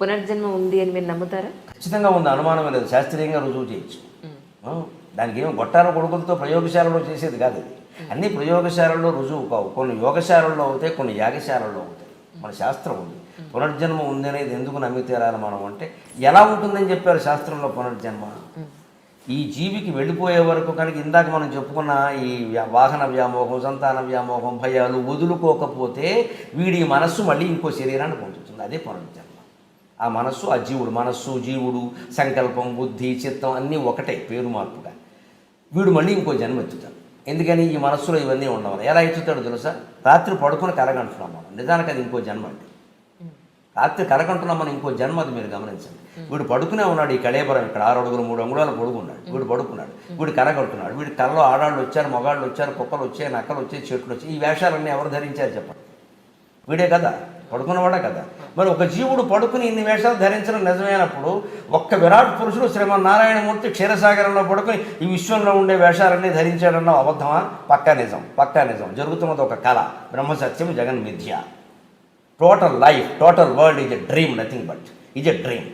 పునర్జన్మ ఉంది అని మీరు నమ్ముతారా? ఖచ్చితంగా ఉంది. అనుమానం లేదు. శాస్త్రీయంగా రుజువు చేయొచ్చు. దానికి ఏం గొట్టాల కొడుకులతో ప్రయోగశాలలో చేసేది కాదు ఇది. అన్ని ప్రయోగశాలల్లో రుజువు కావు. కొన్ని యోగశాలల్లో అవుతాయి కొన్ని యాగశాలల్లో అవుతాయి. మన శాస్త్రం ఉంది. పునర్జన్మ ఉంది అనేది ఎందుకు నమ్మి తీరాలి మనం అంటే ఎలా ఉంటుందని చెప్పారు శాస్త్రంలో పునర్జన్మ? ఈ జీవికి వెళ్ళిపోయే వరకు కనుక ఇందాక మనం చెప్పుకున్న ఈ వాహన వ్యామోహం సంతాన వ్యామోహం భయాలు వదులుకోకపోతే వీడి మనస్సు మళ్ళీ ఇంకో శరీరాన్ని పొందుతుంది. అదే పునర్జన్మ. ఆ మనస్సు ఆ జీవుడు మనస్సు జీవుడు సంకల్పం బుద్ధి చిత్తం అన్నీ ఒకటే పేరు మార్పుగా వీడు మళ్ళీ ఇంకో జన్మ ఎత్తుతాడు ఎందుకని? ఈ మనస్సులో ఇవన్నీ ఉండవాలి ఎలా ఎత్తుతాడు తెలుసా? రాత్రి పడుకుని కలగంటున్నాం మనం. నిజానికి అది ఇంకో జన్మ అండి. రాత్రి కలకంటున్నాం మనం ఇంకో జన్మ అది మీరు గమనించండి. వీడు పడుకునే ఉన్నాడు ఈ కళేబరం ఇక్కడ ఆరు అడుగులు మూడు అంగుళాలు పడుకున్నాడు వీడు పడుకున్నాడు. వీడు కలగంటున్నాడు వీడి కళ్ళలో ఆడాళ్ళు వచ్చారు మగాళ్ళు వచ్చారు కుక్కలు వచ్చాయి నక్కలు వచ్చాయి చెట్లు వచ్చాయి. ఈ వేషాలన్నీ ఎవరు ధరించారు చెప్పండి? వీడే కదా? పడుకున్నవాడే కదా. మరి ఒక జీవుడు పడుకుని ఇన్ని వేషాలు ధరించడం నిజమైనప్పుడు ఒక్క విరాట్ పురుషుడు శ్రీమన్నారాయణమూర్తి క్షీరసాగరంలో పడుకుని ఈ విశ్వంలో ఉండే వేషాలన్నీ ధరించాడన్న అబద్ధమా? పక్కా నిజం. పక్కా నిజం. జరుగుతున్నది ఒక కళ. బ్రహ్మసత్యం జగన్ విద్య. Total life total world is a dream nothing but is a dream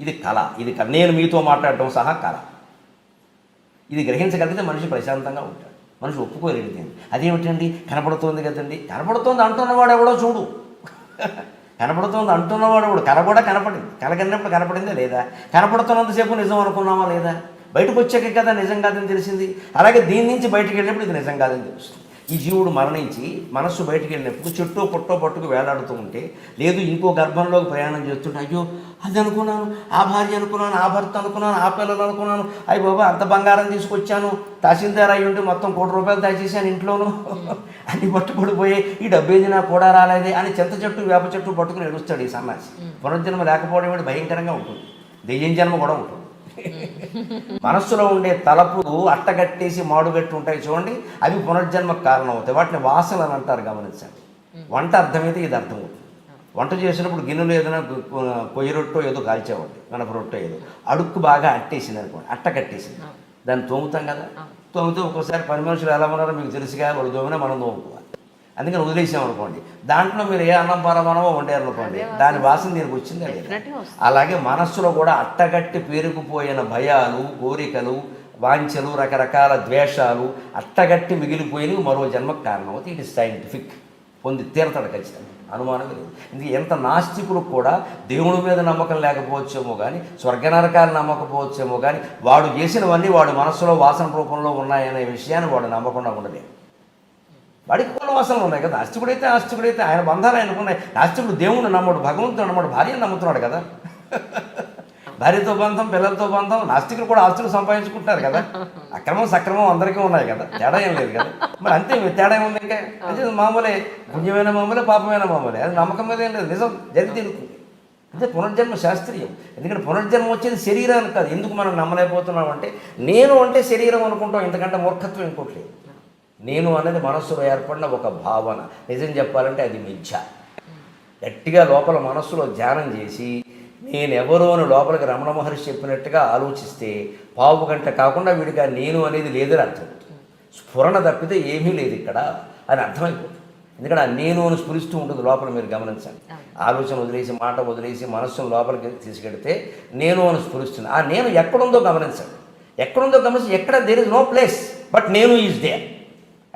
ఇది కళ. ఇది కళ. నేను మీతో మాట్లాడటం సహా కళ. ఇది గ్రహించగలిగితే మనిషి ప్రశాంతంగా ఉంటాడు. మనిషి ఒప్పుకోలేడు దీన్ని అదేమిటండి? కనపడుతోంది కదండి. కనపడుతోంది అంటున్నవాడు ఎవడో చూడు. కనపడుతోంది అంటున్నవాడు కూడా. కళ కూడా కనపడింది. కళ కన్నప్పుడు కనపడిందే లేదా? కనపడుతున్నంతసేపు నిజం అనుకున్నామా లేదా? బయటకు వచ్చాక కదా నిజం కాదని తెలిసింది. అలాగే దీని నుంచి బయటకు వెళ్ళినప్పుడు ఇది నిజం కాదని తెలుస్తుంది. ఈ జీవుడు మరణించి మనస్సు బయటకు వెళ్ళినప్పుడు చెట్టో పొట్టో పట్టుకు వేలాడుతూ ఉంటే లేదు ఇంకో గర్భంలోకి ప్రయాణం చేస్తుంటే అయ్యో అది అనుకున్నాను ఆ భార్య అనుకున్నాను ఆ భర్త అనుకున్నాను ఆ పిల్లలు అనుకున్నాను అయ్యి బాబా అంత బంగారం తీసుకొచ్చాను తహసీల్దార్ అయ్యి ఉంటే మొత్తం కోటి రూపాయలు దాచేసాను ఇంట్లోనూ. అన్ని పట్టుబడిపోయి ఈ డబ్బేది నాకు కూడా రాలేదే? అని చింత చెట్టు వేప చెట్టు పట్టుకుని ఎడుస్తాడు ఈ సన్నాసి పునర్జన్మ లేకపోవడం ఏంటి భయంకరంగా ఉంటుంది. దెయ్యం జన్మ కూడా ఉంటుంది. మనస్సులో ఉండే తలపులు అట్టగట్టేసి మాడుగట్టి ఉంటాయి చూడండి అవి పునర్జన్మకు కారణం అవుతాయి వాటిని వాసనలు అని అంటారు గమనించండి. వంట అర్థమైతే ఇది అర్థమవుతుంది. వంట చేసినప్పుడు గిన్నెలు ఏదైనా కొయ్యి రొట్టో ఏదో కాల్చేవాడి గణప రొట్టో ఏదో. అడుక్కు బాగా అట్టేసింది అనుకోండి అట్ట కట్టేసింది దాన్ని తోముతాం కదా? తోమితే ఒక్కోసారి పని మనుషులు ఎలా ఉన్నారో మీకు తెలుసుగా వాళ్ళు తోమినా మనం తోముకోవాలి అందుకని వదిలేసాం అనుకోండి దాంట్లో మీరు ఏ అన్నం పరమానమో వండారు అనుకోండి దాని వాసన దీనికి వచ్చిందా లేదా? Definitely వస్తుంది. అలాగే మనస్సులో కూడా అట్టగట్టి పేరుకుపోయిన భయాలు కోరికలు వాంఛలు రకరకాల ద్వేషాలు అట్టగట్టి మిగిలిపోయినవి మరో జన్మకు కారణం అవుతాయి ఇట్ ఇస్ సైంటిఫిక్ పొంది తీరతాడు ఖచ్చితంగా. అనుమానం లేదు ఇది ఎంత నాస్తికులు కూడా దేవుడి మీద నమ్మకం లేకపోవచ్చేమో కానీ స్వర్గనరకాలు నమ్మకపోవచ్చేమో కానీ వాడు చేసినవన్నీ వాడు మనస్సులో వాసన రూపంలో ఉన్నాయనే విషయాన్ని వాడు నమ్మకుండా ఉండలే వాడికి కుల వాసనలు ఉన్నాయి కదా. నాస్తికుడైతే నాస్తికుడైతే ఆయన బంధాలు ఆయనకున్నాయి. నాస్తికుడు దేవుణ్ణి నమ్మడు భగవంతుడు నమ్మడు భార్యను నమ్ముతున్నాడు కదా. భార్యతో బంధం పిల్లలతో బంధం నాస్తికులు కూడా ఆస్తులు సంపాదించుకుంటారు కదా. అక్రమం సక్రమం అందరికీ ఉన్నాయి కదా. తేడా ఏం లేదు కదా. మరి అంతే తేడా ఏముంది ఇంకా? అంటే మామూలే పుణ్యమైన మామూలే పాపమైన మామూలే. అది నమ్మకం మీద ఏం లేదు. నిజం జరిగి అంటే పునర్జన్మ శాస్త్రీయం. ఎందుకంటే పునర్జన్మ వచ్చేది శరీరానికి కాదు. ఎందుకు మనం నమ్మలేకపోతున్నాం అంటే నేను అంటే శరీరం అనుకుంటాం. ఇంతకంటే మూర్ఖత్వం ఇంకోటి లేదు. నేను అనేది మనస్సులో ఏర్పడిన ఒక భావన. నిజం చెప్పాలంటే అది మిథ్య. గట్టిగా లోపల మనస్సులో ధ్యానం చేసి నేనెవరో అని లోపలికి రమణ మహర్షి చెప్పినట్టుగా ఆలోచిస్తే పావు గంట కాకుండా వీడికి ఆ నేను అనేది లేదని అర్థం. స్ఫురణ తప్పితే ఏమీ లేదు ఇక్కడ అని అర్థమైపోతుంది. ఎందుకంటే ఆ నేను అని స్ఫురిస్తూ ఉంటుంది లోపల మీరు గమనించండి. ఆలోచన వదిలేసి మాట వదిలేసి మనస్సును లోపలికి తీసుకెడితే నేను అని స్ఫురిస్తుంది. ఆ నేను ఎక్కడుందో గమనించండి. ఎక్కడుందో గమనించి ఎక్కడ there is no place but నేను ఈజ్ దేర్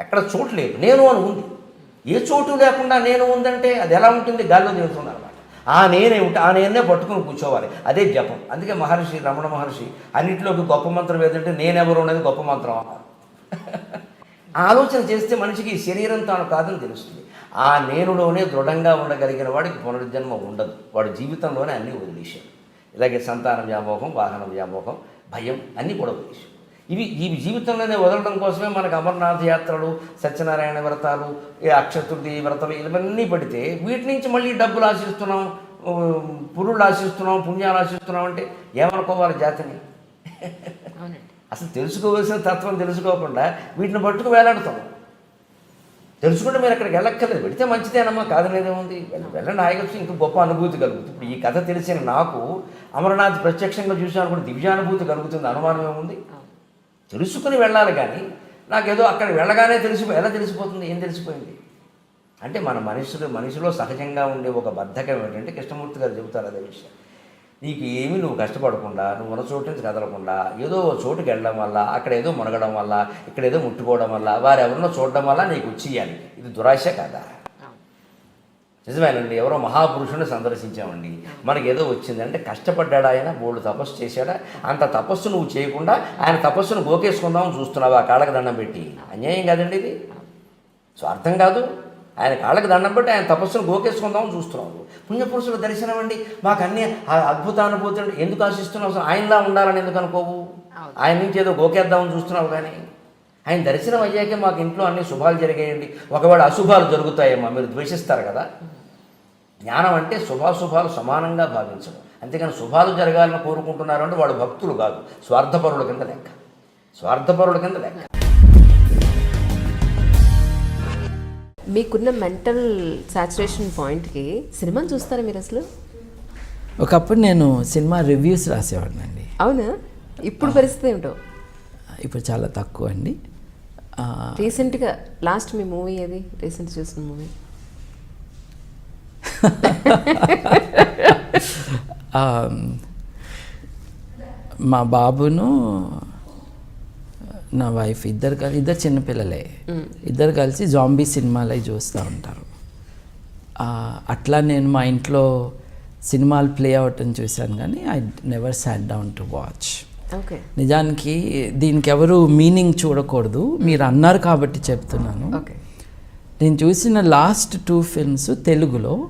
ఎక్కడ చోటు లేదు. నేను అని ఉంది. ఏ చోటు లేకుండా నేను ఉందంటే అది ఎలా ఉంటుంది? గాల్లో తిరుగుతుంది అనమాట ఆ నేనే ఉంటే ఆ నేనే పట్టుకుని కూర్చోవాలి. అదే జపం. అందుకే మహర్షి రమణ మహర్షి అన్నింటిలోకి గొప్ప మంత్రం ఏదంటే నేనెవరు అనేది గొప్ప మంత్రం అన్నారు. ఆలోచన చేస్తే మనిషికి శరీరం తాను కాదని తెలుస్తుంది. ఆ నేనులోనే దృఢంగా ఉండగలిగిన వాడికి పునర్జన్మ ఉండదు. వాడు జీవితంలోనే అన్నీ వదిలేశాడు. ఇలాగే సంతాన వ్యామోహం వాహన వ్యామోహం భయం అన్నీ కూడా వదిలేశాడు. ఇవి ఈ జీవితంలోనే వదలడం కోసమే మనకు అమర్నాథ్ యాత్రలు సత్యనారాయణ వ్రతాలు ఈ అక్షతుర్ది వ్రతాలు ఇవన్నీ పడితే వీటి నుంచి మళ్ళీ డబ్బులు ఆశిస్తున్నాం పురుళ్ళు ఆశిస్తున్నాం పుణ్యాలు ఆశిస్తున్నాం అంటే ఏమనుకోవాలి జాతిని? అసలు తెలుసుకోవలసిన తత్వం తెలుసుకోకుండా వీటిని పట్టుకు వేలాడుతాం. తెలుసుకుంటే మీరు అక్కడికి వెళ్ళక్కర్లేదు. వెళితే మంచిదేనమ్మా కాదనేదేముంది వెళ్ళ- వెళ్ళండి హాయిగా ఇంకా గొప్ప అనుభూతి కలుగుతుంది. ఇప్పుడు ఈ కథ తెలిసిన నాకు అమరనాథ్ ప్రత్యక్షంగా చూసాను కూడా దివ్యానుభూతి కలుగుతుంది అనుమానం ఏముంది? తెలుసుకుని వెళ్ళాలి కానీ నాకేదో అక్కడ వెళ్ళగానే తెలిసిపో ఎలా తెలిసిపోతుంది? ఏం తెలిసిపోయింది? అంటే మన మనుషులు మనిషిలో సహజంగా ఉండే ఒక బద్ధకం ఏంటంటే కృష్ణమూర్తి గారు చెబుతారు అదే విషయం. నీకు ఏమి నువ్వు కష్టపడకుండా నువ్వు ఉన్న చోటు నుంచి కదలకుండా ఏదో చోటుకి వెళ్ళడం వల్ల అక్కడ ఏదో మునగడం వల్ల ఇక్కడ ఏదో ముట్టుకోవడం వల్ల వారు ఎవరినో చూడడం వల్ల నీకు వచ్చేయాలి ఇది దురాశ కదా. నిజమేనండి ఎవరో మహాపురుషుని సందర్శించామండి. మనకి ఏదో వచ్చింది. అంటే కష్టపడ్డాడు ఆయన బోల్డ్ తపస్సు చేశాడా? అంత తపస్సు నువ్వు చేయకుండా ఆయన తపస్సును గోకేసుకుందామని చూస్తున్నావు ఆ కాళ్ళకి దండం పెట్టి? అన్యాయం కాదండి ఇది. స్వార్థం కాదు. ఆయన కాళ్ళకి దండం పెట్టి ఆయన తపస్సును గోకేసుకుందామని చూస్తున్నావు. పుణ్యపురుషుల దర్శనం అండి. మాకు అన్ని అద్భుతానుభూతులు ఎందుకు ఆశిస్తున్నావు? ఆయనలా ఉండాలని ఎందుకు అనుకోవు? ఆయన నుంచి ఏదో గోకేద్దామని చూస్తున్నావు కానీ. ఆయన దర్శనం అయ్యాకే మాకు ఇంట్లో అన్ని శుభాలు జరిగాయండి. ఒకవేళ అశుభాలు జరుగుతాయేమో మీరు ద్వేషిస్తారు కదా. జ్ఞానం అంటే శుభాశుభాలు సమానంగా భావించడం. అంతేకాని శుభాలు జరగాలని కోరుకుంటున్నారు అంటే వాడు భక్తులు కాదు. స్వార్థపరుల కింద లెక్క. స్వార్థపరుల కింద లెక్క. మీకున్న మెంటల్ సాచురేషన్ పాయింట్కి సినిమాని చూస్తారా మీరు అసలు? ఒకప్పుడు నేను సినిమా రివ్యూస్ రాసేవాడిని అండి అవునా? ఇప్పుడు పరిస్థితి ఏమిటో? ఇప్పుడు చాలా తక్కువ అండి. రీసెంట్గా లాస్ట్ మీ మూవీ ఏది? రీసెంట్ చూసిన మూవీ. మా బాబును నా వైఫ్ ఇద్దరు కలిసి ఇద్దరు చిన్నపిల్లలే ఇద్దరు కలిసి జాంబీ సినిమాలు అవి చూస్తూ ఉంటారు. అట్లా నేను మా ఇంట్లో సినిమాలు ప్లే అవటం చూశాను కానీ I never sat down to watch నిజానికి దీనికి ఎవరు మీనింగ్ చూడకూడదు. మీరు అన్నారు కాబట్టి చెప్తున్నాను. ఓకే. నేను చూసిన లాస్ట్ టూ ఫిల్మ్స్ తెలుగులో.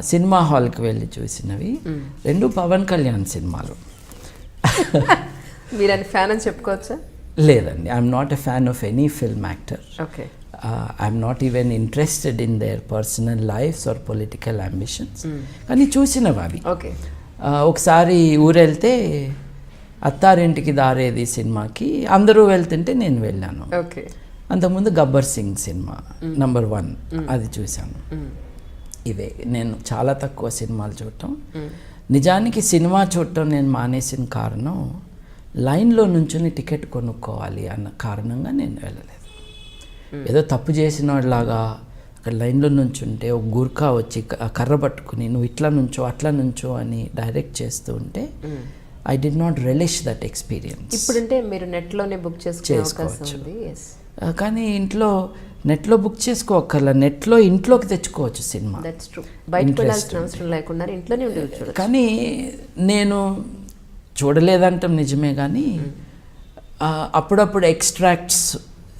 సినిమా హాల్కి వెళ్ళి చూసినవి. రెండు పవన్ కళ్యాణ్ సినిమాలు. మీరు అని ఫ్యాన్ అని చెప్పుకోవచ్చా? లేదండి I'm not a fan of any film actor. Okay. I'm not even interested in their personal lifes or political ambitions కానీ చూసినవి అవి. ఓకే. ఒకసారి ఊరెళ్తే అత్తారింటికి దారేది సినిమాకి అందరూ వెళ్తుంటే నేను వెళ్ళాను. ఓకే. అంతకుముందు Gabbar Singh cinema number one అది చూశాను. ఇవే. నేను చాలా తక్కువ సినిమాలు చూడటం. నిజానికి సినిమా చూడటం నేను మానేసిన కారణం లైన్లో నుంచుని టికెట్ కొనుక్కోవాలి అన్న కారణంగా నేను వెళ్ళలేదు. ఏదో తప్పు చేసిన వాళ్ళలాగా అక్కడ లైన్లో నుంచుంటే ఒక గుర్ఖా వచ్చి కర్ర పట్టుకుని నువ్వు ఇట్లా నుంచో అట్లా నుంచో అని డైరెక్ట్ చేస్తూ ఉంటే I did not relish that experience ఇప్పుడంటే మీరు నెట్లోనే బుక్ చేసుకోవచ్చు. కానీ ఇంట్లో నెట్లో బుక్ చేసుకోక్కర్లా. నెట్లో ఇంట్లోకి తెచ్చుకోవచ్చు సినిమా. అవసరం లేకుండా ఇంట్లోనే చూడొచ్చు. కానీ నేను చూడలేదంటాం నిజమే కానీ ఆ, అప్పుడప్పుడు ఎక్స్ట్రాక్ట్స్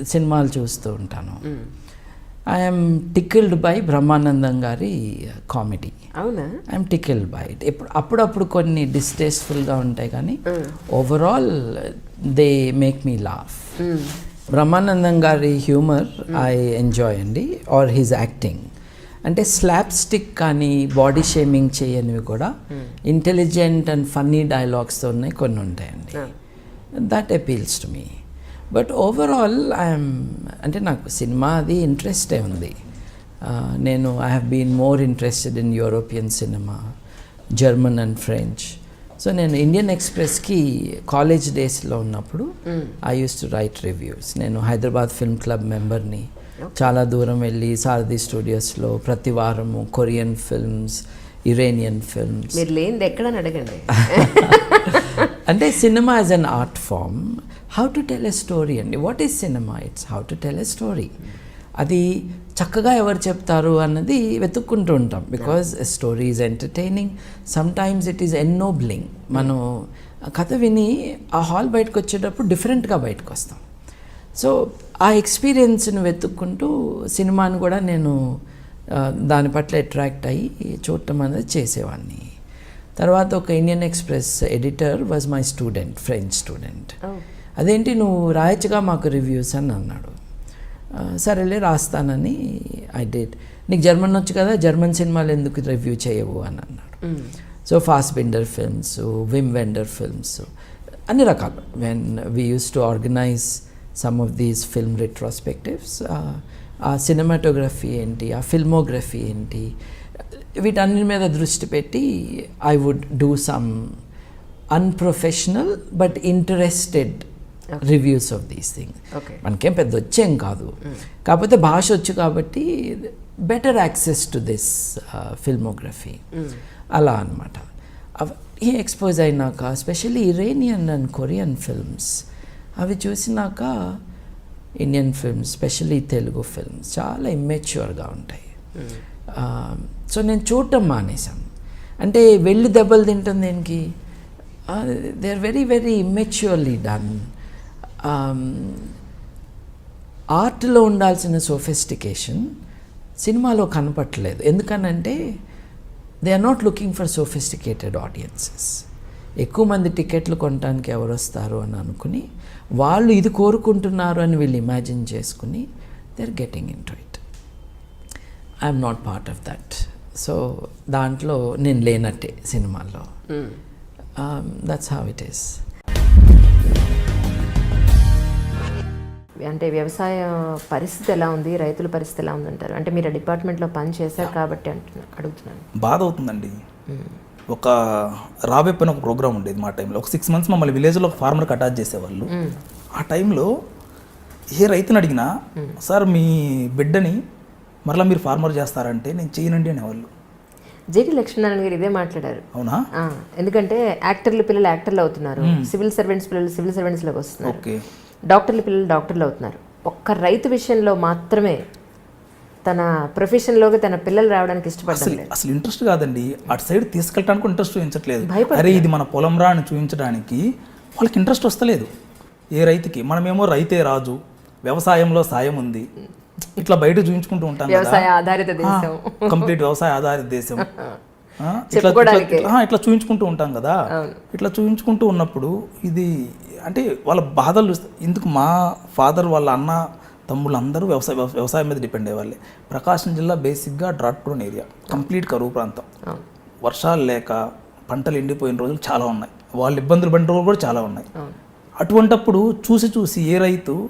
సినిమాలు చూస్తూ ఉంటాను. ఐఎమ్ టికిల్డ్ బై బ్రహ్మానందం గారి కామెడీ అవునా? ఐఎమ్ టికిల్డ్ బై ఇట్ ఎప్పుడు అప్పుడప్పుడు కొన్ని డిస్టేస్ఫుల్గా ఉంటాయి కానీ overall they make me laugh Brahmanandam గారి హ్యూమర్ ఐ ఎంజాయ్ అండి ఆర్ హిజ్ యాక్టింగ్ అంటే స్లాప్ స్టిక్ కానీ బాడీ షేమింగ్ చేయనివి కూడా ఇంటెలిజెంట్ అండ్ ఫన్నీ డైలాగ్స్తో ఉన్నాయి కొన్ని ఉంటాయండి. That appeals to me but overall I'm అంటే నాకు సినిమా అది ఇంట్రెస్టే ఉంది. ఆ, నేను I have been more interested in European cinema German and French so నేను ఇండియన్ ఎక్స్ప్రెస్కి కాలేజ్ డేస్లో ఉన్నప్పుడు I used to write reviews నేను హైదరాబాద్ ఫిల్మ్ క్లబ్ మెంబర్ని చాలా దూరం వెళ్ళి సారథి స్టూడియోస్లో ప్రతి వారము కొరియన్ ఫిల్మ్స్ ఇరేనియన్ ఫిల్మ్స్ మీరు లేనిది ఎక్కడని అడగండి. అంటే cinema as an art form how to tell a story అండి? What is cinema it's how to tell a story అది చక్కగా ఎవరు చెప్తారు అన్నది వెతుక్కుంటూ ఉంటాం. Because story is entertaining sometimes it is ennobling మనం కథ విని ఆ హాల్ బయటకు వచ్చేటప్పుడు డిఫరెంట్గా బయటకు వస్తాం. సో ఆ ఎక్స్పీరియన్స్ని వెతుక్కుంటూ సినిమాని కూడా నేను దాని పట్ల అట్రాక్ట్ అయ్యి చూడటం అనేది చేసేవాడిని తర్వాత ఒక Indian Express editor was my student French student. అదేంటి నువ్వు రాయచ్చుగా మాకు రివ్యూస్ అని అన్నాడు. సరేలే రాస్తానని ఐ డేట్ నీకు జర్మన్ వచ్చు కదా జర్మన్ సినిమాలు ఎందుకు రివ్యూ చేయవు అని అన్నాడు. So Fassbinder films Wim Wenders films అన్ని రకాలు. When we used to organise some of these film retrospectives ఆ సినిమాటోగ్రఫీ ఏంటి ఆ ఫిల్మోగ్రఫీ ఏంటి వీటన్ని మీద దృష్టి పెట్టి I would do some unprofessional but interested reviews of these Okay. మనకేం పెద్ద వచ్చేం కాదు. కాకపోతే భాష వచ్చు కాబట్టి better access to this filmography అలా అనమాట ఈ ఎక్స్పోజ్ అయినాక specially Iranian and Korean films అవి చూసినాక Indian films specially Telugu films చాలా ఇమ్మెచ్యూర్గా ఉంటాయి. సో నేను చూడటం మానేశాను. అంటే వెళ్ళి దెబ్బలు తింటాం దేనికి? They are very very immaturely done ఆర్ట్లో ఉండాల్సిన సోఫిస్టికేషన్ సినిమాలో కనపట్లేదు ఎందుకనంటే they are not looking for sophisticated audiences ఎక్కువ మంది టికెట్లు కొనడానికి ఎవరు వస్తారు అని అనుకుని వాళ్ళు ఇది కోరుకుంటున్నారు అని వీళ్ళు ఇమాజిన్ చేసుకుని they are getting into it I'm not part of that so దాంట్లో నేను లేనట్టే సినిమాల్లో. Um, that's how it is అంటే వ్యవసాయ పరిస్థితి ఎలా ఉంది? రైతుల పరిస్థితి ఎలా ఉందంటారు? అంటే మీరు ఆ డిపార్ట్మెంట్లో పని చేశారు కాబట్టి అంటున్నా అడుగుతున్నాను. బాధ అవుతుందండి. ఒక రాబెప్పని ఒక ప్రోగ్రామ్ ఉండేది మా టైంలో. ఒక సిక్స్ మంత్స్ మమ్మల్ని విలేజ్లో ఒక ఫార్మర్కి అటాచ్ చేసేవాళ్ళు. ఆ టైంలో ఏ రైతుని అడిగినా సార్ మీ బిడ్డని మరలా మీరు ఫార్మర్ చేస్తారంటే నేను చేయనండి అనేవాళ్ళు. జేకి లక్ష్మీనారాయణ గారు ఇదే మాట్లాడారు. అవునా? ఎందుకంటే యాక్టర్ల పిల్లలు యాక్టర్లు అవుతున్నారు. సివిల్ సర్వెంట్స్ పిల్లలు సివిల్ సర్వెంట్స్లోకి వస్తున్నారు. ఓకే. డాక్టర్ల పిల్లలు డాక్టర్లు అవుతున్నారు. ఒక్క రైతు విషయంలో మాత్రమే తన ప్రొఫెషన్లోకి తన పిల్లలు రావడానికి ఇష్టపడడం అసలు ఇంట్రెస్ట్ కాదండి. అటు సైడ్ తీసుకెళ్ళడానికి ఇంట్రెస్ట్ చూపించట్లేదు. అరే ఇది మన పొలం రా అని చూపించడానికి వాళ్ళకి ఇంట్రెస్ట్ వస్తలేదు. ఏ రైతుకి? మనమేమో రైతే రాజు వ్యవసాయంలో సాయం ఉంది. ఇట్లా బయట చూపించుకుంటూ ఉంటాం. వ్యవసాయ ఆధారిత దేశం. కంప్లీట్ వ్యవసాయ ఆధారిత దేశం. ఇట్లా చూపించుకుంటూ ఉంటాం కదా. ఇట్లా చూపించుకుంటూ ఉన్నప్పుడు ఇది అంటే వాళ్ళ బాధలు చూస్తే ఇందుకు మా ఫాదర్ వాళ్ళ అన్న తమ్ముళ్ళు అందరూ వ్యవసాయ వ్యవ- వ్యవసాయం మీద డిపెండ్ అయ్యేవాళ్ళే. ప్రకాశం జిల్లా బేసిక్గా డ్రాట్ ప్రోన్ ఏరియా కంప్లీట్ కరువు ప్రాంతం. వర్షాలు లేక పంటలు ఎండిపోయిన రోజులు చాలా ఉన్నాయి. వాళ్ళు ఇబ్బందులు పడిన రోజులు కూడా చాలా ఉన్నాయి. అటువంటప్పుడు చూసి చూసి ఏ రైతు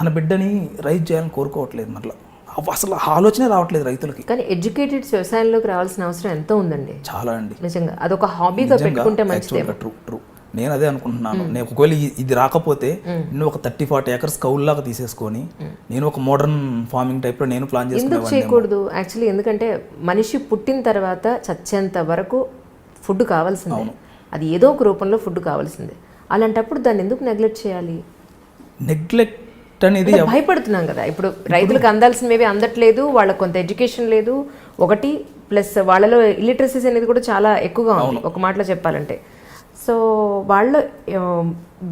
తన బిడ్డని రైతు చేయాలని కోరుకోవట్లేదు మరలా. అసలు ఆ ఆలోచనే రావట్లేదు రైతులకి. కానీ ఎడ్యుకేటెడ్ వ్యవసాయంలోకి రావాల్సిన అవసరం ఎంతో ఉందండి. చాలా అండి. నిజంగా. అదొక హాబీగా పెట్టుకుంటే మంచిదే ట్రూ ట్రూ. నేను అదే అనుకుంటున్నాను నేను ఒకవేళ ఇది రాకపోతే నేను ఒక థర్టీ ఫార్టీ ఎకర్స్ కౌల్లాగా తీసేసుకొని నేను ఒక మోడర్న్ ఫార్మింగ్ టైప్లో నేను ప్లాన్ చేసుకునేవాడిని చేయకూడదు? యాక్చువల్లీ ఎందుకంటే మనిషి పుట్టిన తర్వాత చచ్చేంత వరకు ఫుడ్ కావాల్సిందే. అది ఏదో ఒక రూపంలో ఫుడ్ కావాల్సిందే. అలాంటప్పుడు దాన్ని ఎందుకు నెగ్లెక్ట్ చేయాలి? నెగ్లెక్ట్ అనేది భయపడుతున్నాం కదా. ఇప్పుడు రైతులకు అందాల్సినవి అందట్లేదు వాళ్ళకి కొంత ఎడ్యుకేషన్ లేదు. ఒకటి ప్లస్ వాళ్ళలో ఇలిటరసీస్ అనేది కూడా చాలా ఎక్కువగా ఉంది. ఒక మాటలో చెప్పాలంటే. సో వాళ్ళ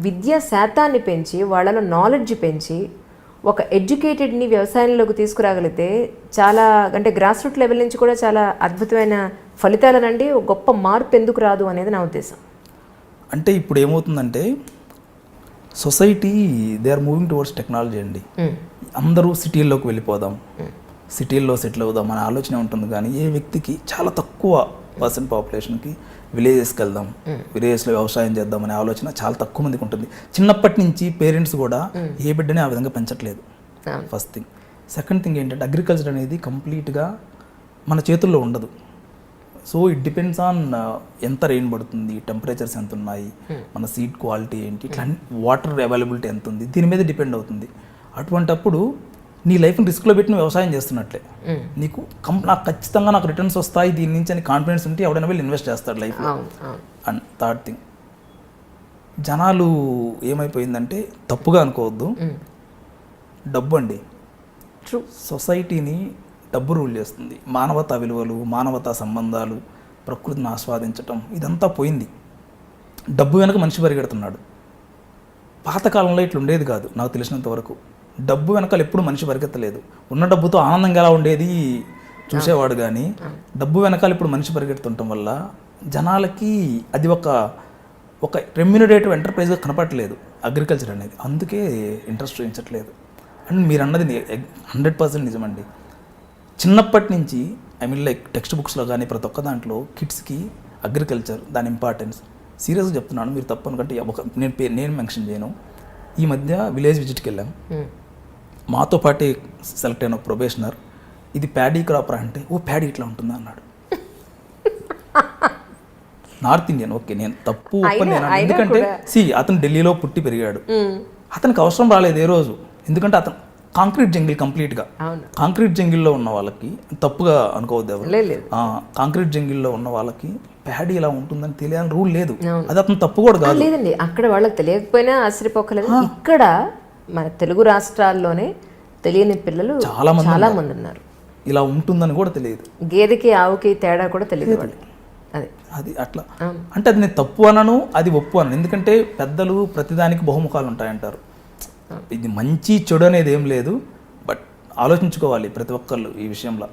విద్యా శాతాన్ని పెంచి వాళ్ళలో నాలెడ్జ్ పెంచి ఒక ఎడ్యుకేటెడ్ని వ్యవసాయంలోకి తీసుకురాగలిగితే చాలా అంటే గ్రాస్ రూట్ లెవెల్ నుంచి కూడా చాలా అద్భుతమైన ఫలితాలనండి. ఒక గొప్ప మార్పు ఎందుకు రాదు అనేది నా ఉద్దేశం. అంటే ఇప్పుడు ఏమవుతుందంటే society they are moving towards technology అండి. అందరూ సిటీల్లోకి వెళ్ళిపోదాం. సిటీల్లో సెటిల్ అవుదాం అనే ఆలోచన ఉంటుంది. కానీ ఏ వ్యక్తికి చాలా తక్కువ పర్సెంట్ పాపులేషన్కి విలేజెస్కి వెళ్దాం విలేజెస్లో వ్యవసాయం చేద్దాం అనే ఆలోచన చాలా తక్కువ మందికి ఉంటుంది. చిన్నప్పటి నుంచి పేరెంట్స్ కూడా ఏ బిడ్డని ఆ విధంగా పెంచట్లేదు. First thing. సెకండ్ థింగ్ ఏంటంటే అగ్రికల్చర్ అనేది కంప్లీట్గా మన చేతుల్లో ఉండదు. సో ఇట్ డిపెండ్స్ ఆన్ ఎంత రెయిన్ పడుతుంది టెంపరేచర్స్ ఎంత ఉన్నాయి మన సీడ్ క్వాలిటీ ఏంటి ఇట్లా వాటర్ అవైలబిలిటీ ఎంత ఉంది దీని మీద డిపెండ్ అవుతుంది. అటువంటప్పుడు నీ లైఫ్ని రిస్క్లో పెట్టి నువ్వు వ్యవసాయం చేస్తున్నట్లే. నీకు కం నాకు ఖచ్చితంగా నాకు రిటర్న్స్ వస్తాయి దీని నుంచి అని కాన్ఫిడెన్స్ ఉంటే ఎవడైనా వెళ్ళి ఇన్వెస్ట్ చేస్తాడు లైఫ్లో. అవును అండ్ థర్డ్ థింగ్ జనాలు ఏమైపోయిందంటే తప్పుగా అనుకోవద్దు. డబ్బు అండి. సొసైటీని డబ్బు రూల్ చేస్తుంది. మానవతా విలువలు మానవతా సంబంధాలు ప్రకృతిని ఆస్వాదించటం ఇదంతా పోయింది. డబ్బు వెనక మనిషి పరిగెడుతున్నాడు. పాతకాలంలో ఇట్లా ఉండేది కాదు నాకు తెలిసినంత వరకు. డబ్బు వెనకాల ఎప్పుడు మనిషి పరిగెత్తలేదు. ఉన్న డబ్బుతో ఆనందంగా ఎలా ఉండేది? చూసేవాడు కానీ డబ్బు వెనకాల ఇప్పుడు మనిషి పరిగెడుతుండటం వల్ల జనాలకి అది ఒక ఒక రెమ్యునరేటివ్ ఎంటర్ప్రైజ్గా కనపడట్లేదు అగ్రికల్చర్ అనేది. అందుకే ఇంట్రెస్ట్ చూపించట్లేదు. అండ్ మీరు అన్నది హండ్రెడ్ పర్సెంట్ నిజమండి. చిన్నప్పటి నుంచి ఐ మీన్ లైక్ టెక్స్ట్ బుక్స్లో కానీ ప్రతి ఒక్క దాంట్లో కిడ్స్కి అగ్రికల్చర్ దాని ఇంపార్టెన్స్ సీరియస్గా చెప్తున్నాను. మీరు తప్పు అనుకుంటే ఒక నేను నేను మెన్షన్ చేయను. ఈ మధ్య విలేజ్ విజిట్కి వెళ్ళాం. మాతో పాటే సెలెక్ట్ అయిన ప్రొబేషనర్ ఇది ప్యాడీ క్రాపర్ అంటే ఓ ప్యాడీ ఇట్లా ఉంటుందా అన్నాడు. నార్త్ ఇండియన్ ఓకే నేను తప్పు నేను. ఎందుకంటే సి అతను ఢిల్లీలో పుట్టి పెరిగాడు. అతనికి అవసరం రాలేదు ఏ రోజు. ఎందుకంటే అతను కాంక్రీట్ జంగిల్ కంప్లీట్గా. కాంక్రీట్ జంగిల్లో ఉన్న వాళ్ళకి తప్పుగా అనుకోవద్దు ఎవరు. కాంక్రీట్ జంగిల్లో ఉన్న వాళ్ళకి ప్యాడీ ఇలా ఉంటుందని తెలియాలని రూల్ లేదు. అది అతను తప్పు కూడా కాదు. లేదండి అక్కడ వాళ్ళకి తెలియకపోయినా ఆశ్చర్యపోకలేదు. ఇక్కడ మన తెలుగు రాష్ట్రాల్లోనే తెలియని పిల్లలు చాలా మంది చాలా మంది ఉన్నారు ఇలా ఉంటుందని కూడా తెలియదు. గేదెకి ఆవుకి తేడా కూడా తెలియదు వాళ్ళకి. అదే. అది అట్లా. అంటే అది నేను తప్పు అనను అది ఒప్పు అనను. ఎందుకంటే పెద్దలు ప్రతిదానికి బహుముఖాలు ఉంటాయంటారు. ఇది మంచి చెడు అనేది ఏం లేదు బట్ ఆలోచించుకోవాలి ప్రతి ఒక్కళ్ళు ఈ విషయంలో.